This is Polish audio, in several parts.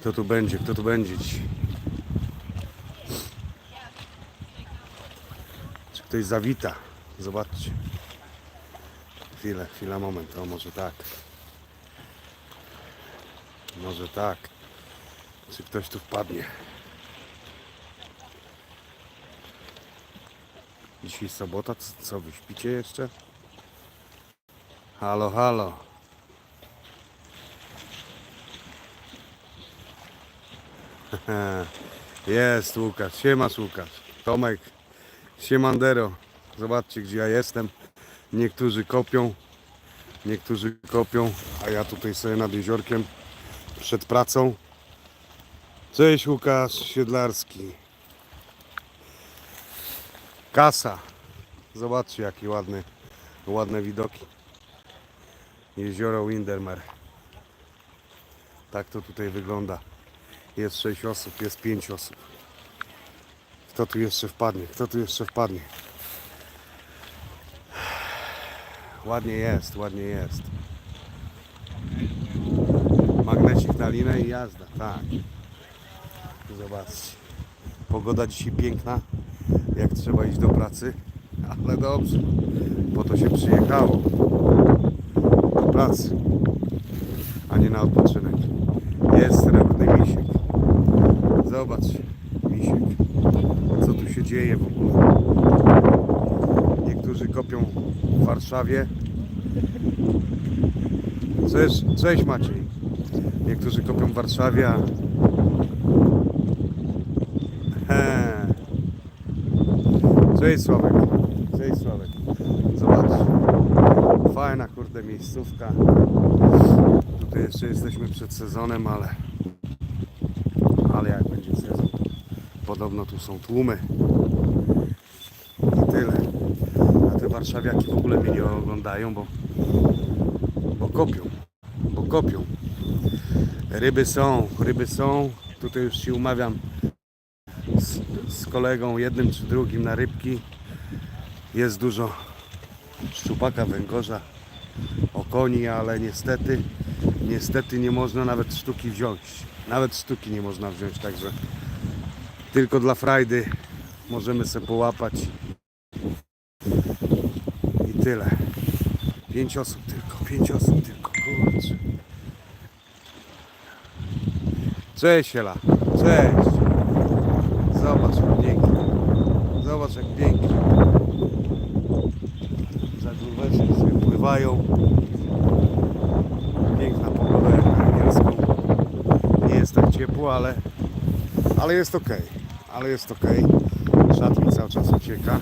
Kto tu będzie? Kto tu będzie? Czy ktoś zawita? Zobaczcie. Chwilę, chwila, moment. O, może tak. Może tak. Czy ktoś tu wpadnie? Dzisiaj sobota, co wy śpicie jeszcze? Halo, halo. Jest Łukasz, siemasz Łukasz. Tomek, siemandero. Zobaczcie gdzie ja jestem. Niektórzy kopią, niektórzy kopią, a ja tutaj sobie nad jeziorkiem przed pracą. Cześć Łukasz Siedlarski. Kasa. Zobaczcie jakie ładne, ładne widoki. Jezioro Windermere. Tak to tutaj wygląda. Jest 6 osób, jest 5 osób. Kto tu jeszcze wpadnie? Kto tu jeszcze wpadnie? Ładnie jest, ładnie jest. Magnesik na linę i jazda, tak. Zobaczcie. Pogoda dzisiaj piękna, jak trzeba iść do pracy, ale dobrze. Po to się przyjechało. Pracy, a nie na odpoczynek. Jest srebrny misiek. Zobacz, misiek. Co tu się dzieje w ogóle? Niektórzy kopią w Warszawie. Cześć, cześć Maciej. Niektórzy kopią w Warszawie, a... Cześć Sławek. Cześć Sławek. Zobacz. Fajna kurde miejscówka. Tutaj jeszcze jesteśmy przed sezonem, ale ale jak będzie sezon, to podobno tu są tłumy. I tyle. A te warszawiaki w ogóle mnie nie oglądają, bo, bo kopią. Bo kopią. Ryby są, ryby są. Tutaj już się umawiam z, z kolegą jednym czy drugim na rybki. Jest dużo szczupaka, węgorza, okoni, ale niestety, niestety nie można nawet sztuki wziąć. Nawet sztuki nie można wziąć, także tylko dla frajdy możemy sobie połapać i tyle. Pięć osób tylko, pięć osób tylko, kurczę. Cześć Ela, cześć. Zobacz jak pięknie. Zobacz jak pięknie. Zagłóweczki sobie pływają. Piękna pogoda jak na angielską. Nie jest tak ciepło, ale, ale jest ok. Ale jest ok. Szat mi cały czas ucieka.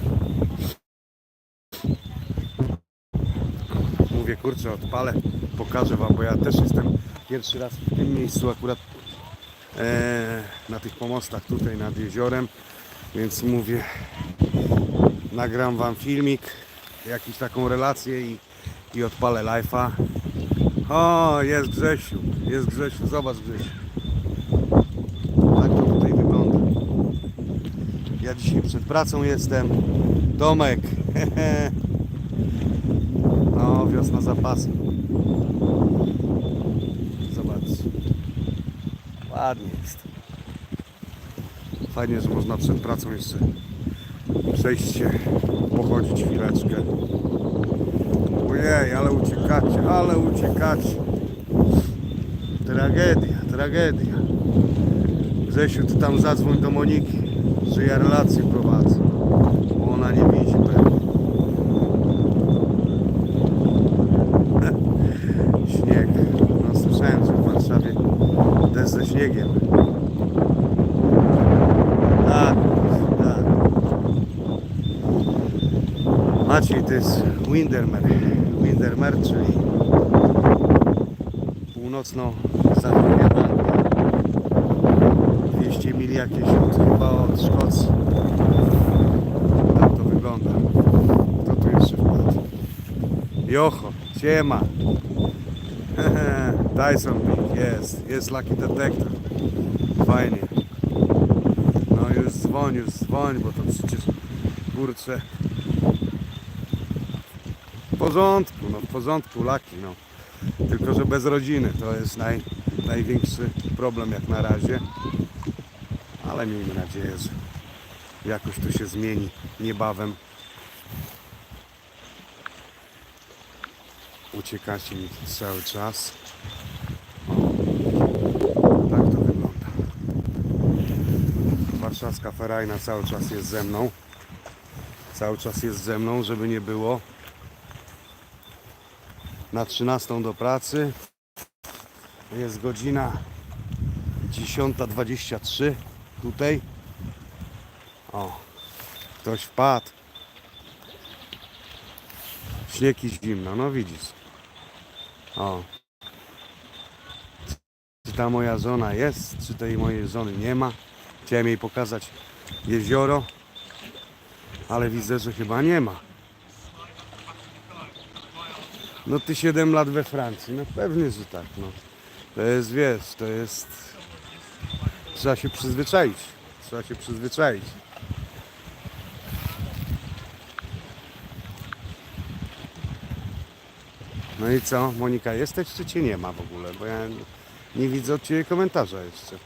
Mówię, kurczę, odpalę, pokażę Wam, bo ja też jestem pierwszy raz w tym miejscu akurat e, na tych pomostach tutaj nad jeziorem, więc mówię, nagram Wam filmik, jakiś taką relację i, i odpalę live'a. O, jest Grzesiu, jest Grzesiu, zobacz Grzesiu. Tak to tutaj wygląda. Ja dzisiaj przed pracą jestem. Tomek. No, wiosna zapasy. Zobacz. Ładnie jest. Fajnie, że można przed pracą jeszcze przejść się, pochodzić chwileczkę. Ojej, ale uciekacie, ale uciekacie. Tragedia, tragedia. Grzesiu, ty tam zadzwoń do Moniki, że ja relację prowadzę, bo ona nie widzi pewnie. Śnieg. No słyszałem, że w Warszawie deszcz ze śniegiem. Tak, tak. Maciej, to jest Windermere. Windermere, czyli północno-zachodnia Anglia. 200 mil jakieś od, chyba od Szkocji. Tak to wygląda. Kto tu jeszcze wpadł? Jocho, siema. Tyson Peak, jest, jest Lucky Detector. Fajnie. No już dzwoń, już dzwoń, bo to przecież kurczę porządku, no w porządku, laki, no. Tylko, że bez rodziny to jest naj, największy problem jak na razie. Ale miejmy nadzieję, że jakoś to się zmieni niebawem. Uciekacie mi cały czas. Tak to wygląda. Warszawska ferajna cały czas jest ze mną. Cały czas jest ze mną, żeby nie było. Na 13 do pracy. Jest godzina 10.23 tutaj. O, ktoś wpadł. Śnieg i zimno, no widzisz. O. Czy ta moja żona jest, czy tej mojej żony nie ma. Chciałem jej pokazać jezioro, ale widzę, że chyba nie ma. No ty 7 lat we Francji, no pewnie, że tak, no. To jest, wiesz, to jest... Trzeba się przyzwyczaić. Trzeba się przyzwyczaić. No i co, Monika, jesteś czy cię nie ma w ogóle? Bo ja nie, widzę od ciebie komentarza jeszcze.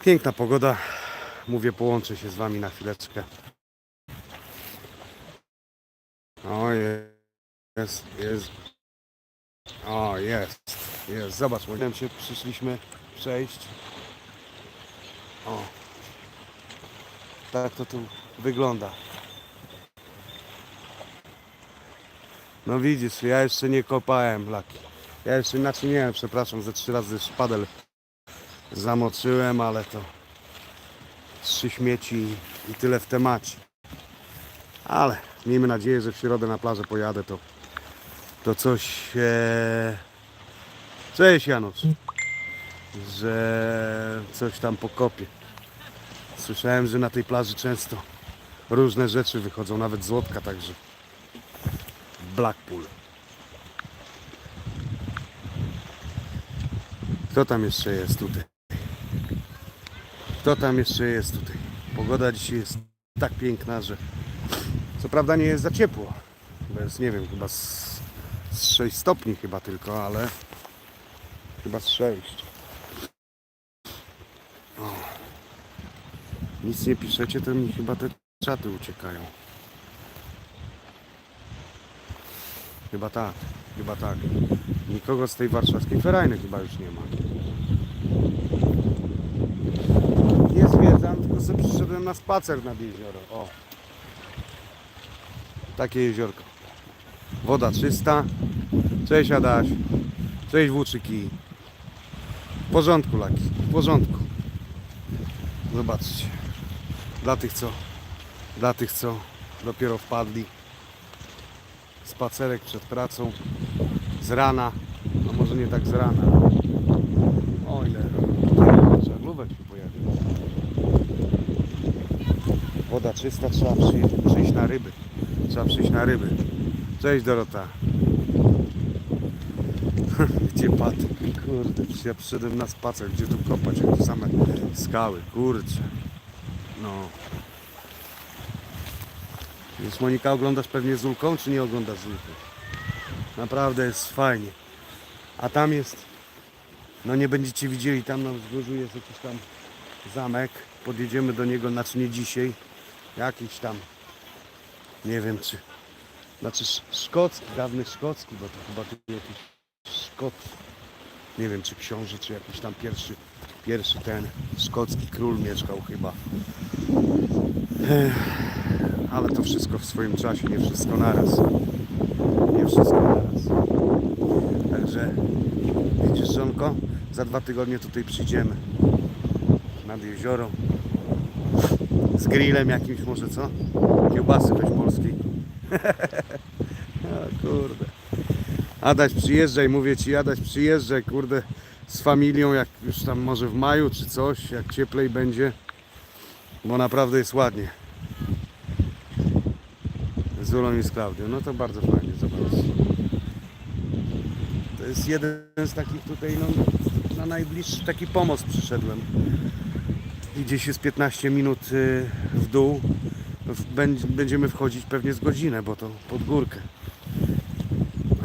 Piękna pogoda. Mówię, połączę się z wami na chwileczkę. O, jest, jest. O, jest, jest. Zobacz, mówiłem się, przyszliśmy przejść. O. Tak to tu wygląda. No widzisz, ja jeszcze nie kopałem laki. Ja jeszcze inaczej nie przepraszam, ze trzy razy szpadel zamoczyłem, ale to trzy śmieci i tyle w temacie. Ale miejmy nadzieję, że w środę na plażę pojadę, to, to coś... E... Cześć Janusz. Że coś tam pokopię. Słyszałem, że na tej plaży często różne rzeczy wychodzą, nawet złotka także. Blackpool. Kto tam jeszcze jest tutaj? Kto tam jeszcze jest tutaj? Pogoda dzisiaj jest tak piękna, że co prawda nie jest za ciepło. Bo jest, nie wiem, chyba z, z 6 stopni chyba tylko, ale chyba z 6. O. Nic nie piszecie, to mi chyba te czaty uciekają. Chyba tak, chyba tak. Nikogo z tej warszawskiej ferajny chyba już nie ma. Nie tylko sobie przyszedłem na spacer nad jezioro. O. Takie jeziorko. Woda czysta. Cześć Adaś. Cześć Włóczyki. W porządku Laki, w porządku. Zobaczcie. Dla tych co, dla tych co dopiero wpadli. Spacerek przed pracą. Z rana. No może nie tak z rana. O ile żaglówek się pojawiło. Woda czysta, trzeba przyjść, przyjść na ryby. Trzeba przyjść na ryby. Cześć Dorota. Gdzie pat? Kurde, ja przyszedłem na spacer, gdzie tu kopać, jak same skały, kurczę. No. Więc Monika oglądasz pewnie z Ulką, czy nie oglądasz z Ulką? Naprawdę jest fajnie. A tam jest, no nie będziecie widzieli, tam na wzgórzu jest jakiś tam zamek. Podjedziemy do niego, znaczy nie dzisiaj, jakiś tam, nie wiem czy, znaczy sz- szkocki, dawny szkocki, bo to chyba tu jakiś Szkot, nie wiem czy książę, czy jakiś tam pierwszy, pierwszy ten szkocki król mieszkał chyba. Ale to wszystko w swoim czasie, nie wszystko naraz. Nie wszystko naraz. Także widzisz żonko, za dwa tygodnie tutaj przyjdziemy nad jezioro. Z grillem jakimś może co? Kiełbasy weź polskiej. o kurde. Adaś przyjeżdżaj, mówię ci Adaś przyjeżdżaj, kurde, z familią, jak już tam może w maju czy coś, jak cieplej będzie, bo naprawdę jest ładnie. Z Ulą i z Klaudią, no to bardzo fajnie, zobacz. To jest jeden z takich tutaj, no, na najbliższy taki pomost przyszedłem. I gdzieś jest 15 minut y, w dół. Będziemy wchodzić pewnie z godzinę, bo to pod górkę.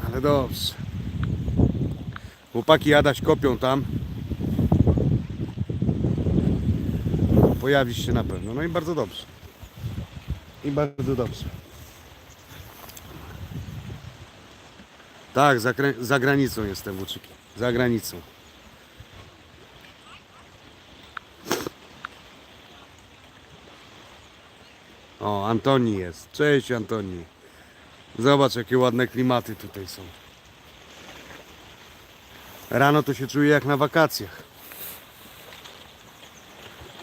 Ale dobrze. Chłopaki Adaś kopią tam. Pojawisz się na pewno. No i bardzo dobrze. I bardzo dobrze. Tak, za, za granicą jestem włóczyki. Za granicą. O, Antoni jest. Cześć Antoni. Zobacz jakie ładne klimaty tutaj są. Rano to się czuję jak na wakacjach.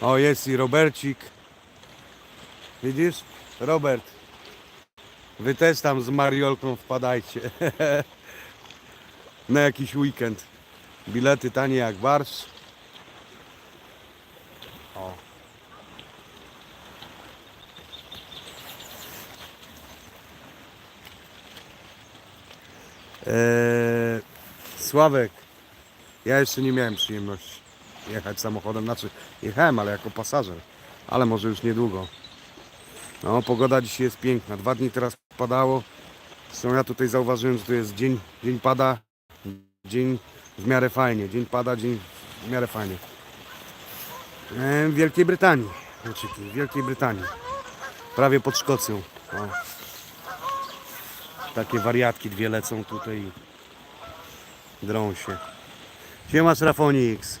O, jest i Robercik. Widzisz? Robert. Wy też tam z Mariolką wpadajcie. na jakiś weekend. Bilety tanie jak barsz. O. Eee, Sławek, ja jeszcze nie miałem przyjemności jechać samochodem, znaczy jechałem, ale jako pasażer, ale może już niedługo. No, pogoda dzisiaj jest piękna, dwa dni teraz padało, zresztą ja tutaj zauważyłem, że to jest dzień, dzień pada, dzień w miarę fajnie, dzień pada, dzień w miarę fajnie. E, W Wielkiej Brytanii, oczywiście, w Wielkiej Brytanii, prawie pod Szkocją. O. Takie wariatki dwie lecą tutaj i drą się. Siemasz Rafonix.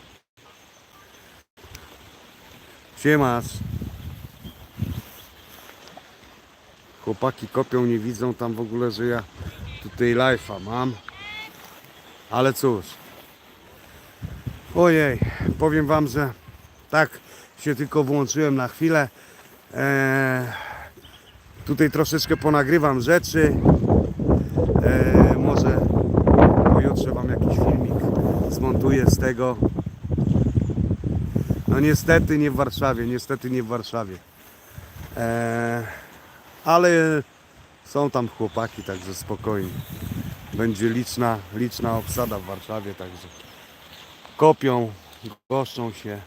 Siemasz. Chłopaki kopią, nie widzą tam w ogóle, że ja tutaj live'a mam. Ale cóż. Ojej, powiem wam, że tak się tylko włączyłem na chwilę. Eee, tutaj troszeczkę ponagrywam rzeczy. Eee, może pojutrze wam jakiś filmik zmontuję z tego. No niestety nie w Warszawie, niestety nie w Warszawie. Eee, ale są tam chłopaki, także spokojnie. Będzie liczna, liczna obsada w Warszawie, także kopią, goszczą się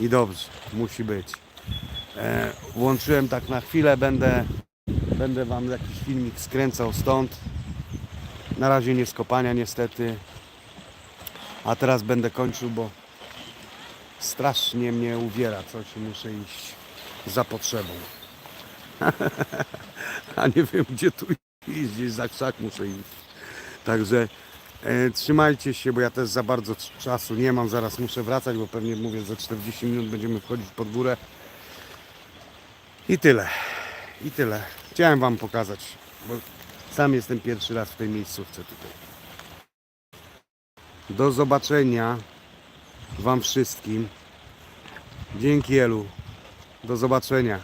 i dobrze, musi być. E, włączyłem tak na chwilę, będę, będę Wam jakiś filmik skręcał stąd. Na razie nie z kopania niestety, a teraz będę kończył, bo strasznie mnie uwiera coś muszę iść za potrzebą. a nie wiem gdzie tu iść, gdzieś za krzak muszę iść. Także e, trzymajcie się, bo ja też za bardzo czasu nie mam, zaraz muszę wracać, bo pewnie mówię za 40 minut będziemy wchodzić pod górę. I tyle. I tyle. Chciałem Wam pokazać, bo sam jestem pierwszy raz w tej miejscówce tutaj. Do zobaczenia Wam wszystkim. Dzięki Elu. Do zobaczenia.